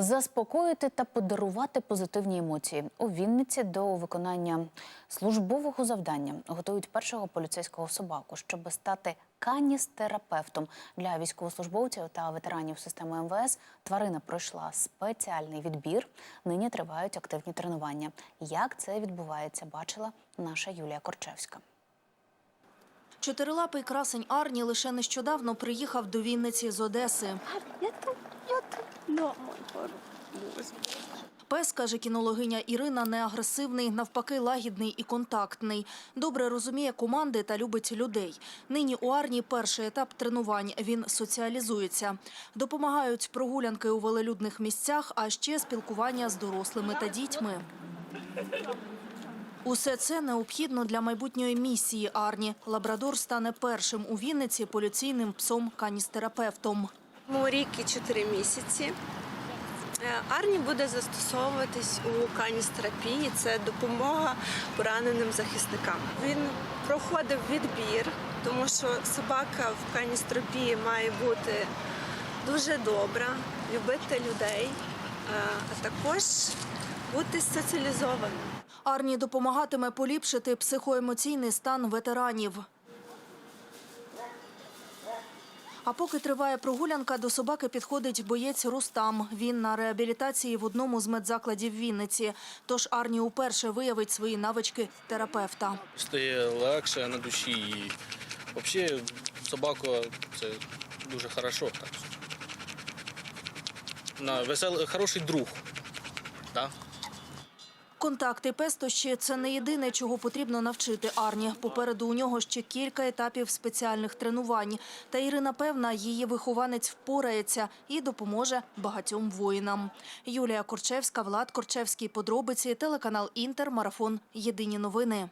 Заспокоїти та подарувати позитивні емоції у Вінниці до виконання службового завдання готують першого поліцейського собаку, щоб стати каністерапевтом для військовослужбовців та ветеранів системи МВС. Тварина пройшла спеціальний відбір. Нині тривають активні тренування. Як це відбувається, бачила наша Юлія Корчевська. Чотирилапий красень Арні лише нещодавно приїхав до Вінниці з Одеси. Пес, каже кінологиня Ірина, не агресивний, навпаки, лагідний і контактний. Добре розуміє команди та любить людей. Нині у Арні перший етап тренувань. Він соціалізується. Допомагають прогулянки у велелюдних місцях, а ще спілкування з дорослими та дітьми. Усе це необхідно для майбутньої місії Арні. Лабрадор стане першим у Вінниці поліційним псом-каністерапевтом. Йому рік і 4 місяці. Е, Арні буде застосовуватись у каністерапії. Це допомога пораненим захисникам. Він проходив відбір, тому що собака в каністерапії має бути дуже добра, любити людей, е, а також бути соціалізованим. Арні допомагатиме поліпшити психоемоційний стан ветеранів. А поки триває прогулянка, до собаки підходить боєць Рустам. Він на реабілітації в одному з медзакладів Вінниці. Тож Арні уперше виявить свої навички терапевта. стає легше на душі. І взагалі собака це дуже хорошо. Так. На весел... Хороший друг. Да? Контакти пестощі – це не єдине, чого потрібно навчити Арні. Попереду у нього ще кілька етапів спеціальних тренувань. Та Ірина певна, її вихованець впорається і допоможе багатьом воїнам. Юлія Корчевська, Влад Корчевський, подробиці, телеканал Інтер, марафон. Єдині новини.